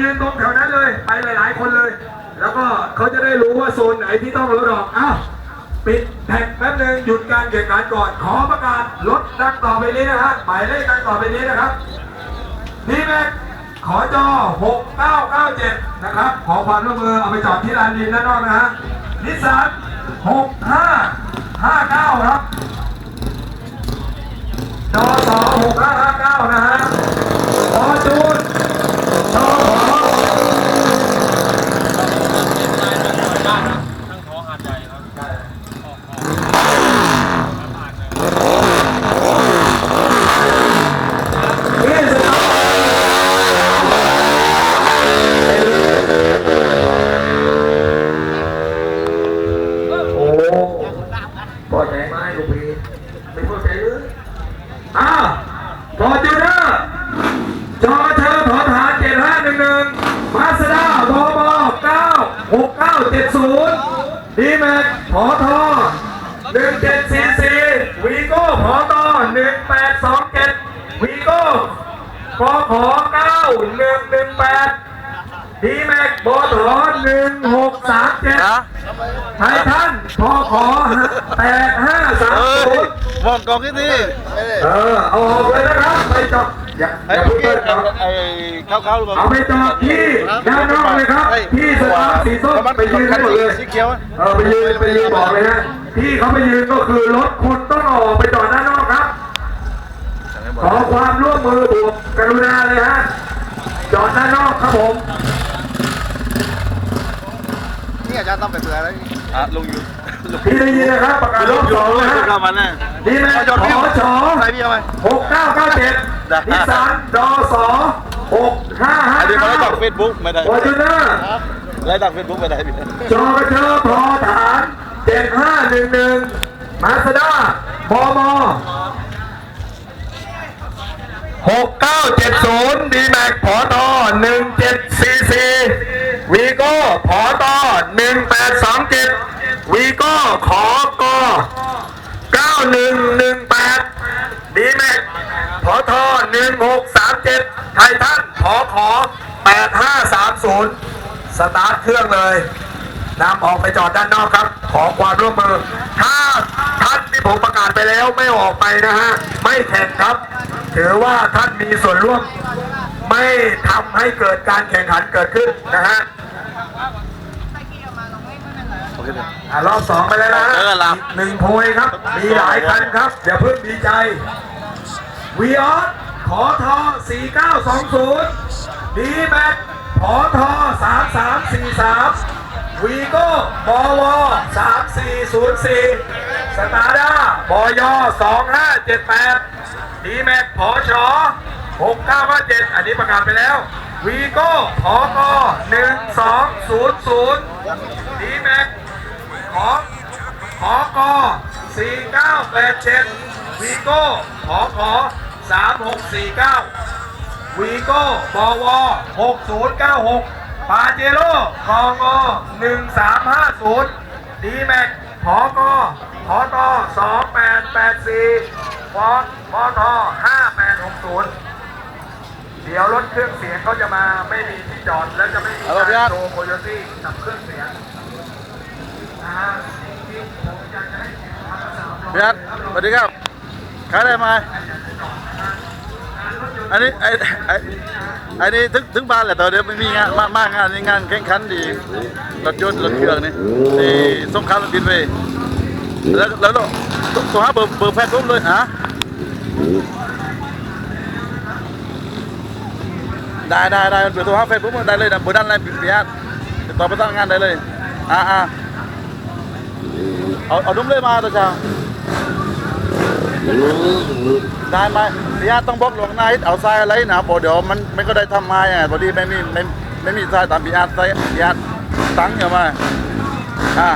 ยืนตรงแถวนั้นเลย ไปหลาย ๆ คนเลย แล้วก็เขาจะได้รู้ว่าโซนไหนที่ต้องลดดอกอ้าวปิดแท็กแป๊บหนึ่งหยุดการแข่งขันก่อน ขอประกาศลดดังต่อไปนี้นะฮะหมายเลขดังต่อไปนี้นะครับนี่แม็กขอจอ6997 นะครับ ขอความร่วมมือเอาไปจอดที่ลานดินด้านนอกนะฮะนิสสัน6559 ครับจอสอ6559 นะฮะ หนึ่งหกสามเจ็ดนะไททันพอขอแปดห้าสามเอ้ศูยนย์มองกองที่นี่เออเอาออกเลยนะครับไปจอดอย่าอไอ้ย่าเมื่เพิ่องกี้เปิดครับไอ้เข้าเข้าหรือเปล่าเอาไปจอดที่ด้านนอกเลยครับที่สตาร์ทสีส้มไปยืนให้หมดเลย สีเขียวเออไปยืนไปยืนบอกเลยฮะที่เขาไปยืนก็คือรถคุณต้องออกไปจอดด้านนอกครับ ขอความร่วมมือบุกกรุณาเลยฮะจอดด้านนอกครับผม นี่อา จารย์ต้องไปเบื่อแล้วอะลงอยู่ลงพี่ได้ยินนะครับประกาศรอบสองนะฮะเข้ามาแน่นี่แม่ขอชอใครพี่เอาไหมหกเก้าเก้าเจ็ดนิสสันดอสอหกห้าห้าอันนี้มาเก้าไล่จากเฟซบุ๊กไม่ได้ฟอร์จูเนอร์ไล่จากเฟซบุ๊กไม่ได้พี่จอกระเชอพอฐานเจ็ดห้าหนึ่งหนึ่งมาสด้าบอมอหกเก้าเจ็ดศูนย์ดีแม็กพอตอหนึ่งเจ็ดสี่สี่วีโก้พอตอหนึ่งแปดสองเจ็ดวีโก้ขอกอเก้าหนึ่งหนึ่งแปดดีแม็ก พอทอหนึ่งหกสามเจ็ดไททันพอขอแปดห้าสามศูนย์สตาร์ทเครื่องเลยนำออกไปจอดด้านนอกครับ ขอความร่วมมือ ถ้าท่านที่ผมประกาศไปแล้วไม่ออกไปนะฮะ ไม่แข่งครับ ถือว่าท่านมีส่วนร่วม ไม่ทำให้เกิดการแข่งขันเกิดขึ้นนะฮะโอเคเดี๋ยวอะรอบสองไปแล้วนะฮะเออรับหนึ่งโพยครับ มีหลายคันครับ อย่าเพิ่งดีใจ วีออสขอทอ4920ดีแม็กขอทอ3343วีโก้บอว3404สตาร์ด้าบอย2578ดีแม็กพอชอ6957อันนี้ประกาศไปแล้ววีโก้พอกอ1200ดีแม็กขอขอกอ4987วีโก้ขอขอ 3649วีโก้บว6096ปาเจโร่กองอ1350ดีแม็กขอกอขอตอ2884ฟอนฟอนทอ5860 เดี๋ยวรถเครื่องเสียงเขาจะมาไม่มีที่จอดแล้วจะไม่มีการโชว์โคโยตี้กับเครื่องเสียงพี่อัดสวัสดีครับขายได้ไหม อันนี้ไอ้ไอ้ไอ้นี่ถึงถึงบ้านแหละแต่เดี๋ยวไม่มีงานมากมากงานนี่งานแข่งขันดีรถยนต์รถเครื่องนี่ที่สงขลาบินไปแล้วแล้วตัวตัวหาเบอร์เบอร์แพทย์ผมเลยฮะได้ได้ได้เบอร์ตัวหาแฟนผมได้เลยนะเบอร์ด้านไลน์พี่อัดติดต่อประสานงานได้เลยอ่าอ่าเอาเอาดุ้มเลยมาตัวเช้า ได้ไหมพี่อาต้องบล็อกหลวงนายเอาทรายอะไรนะบอกเดี๋ยวมันไม่ก็ได้ทำมาอะพอดีไม่มีไม่ไม่มีทรายตามพี่อาใส่พี่อาตั้งอย่ามาอ่า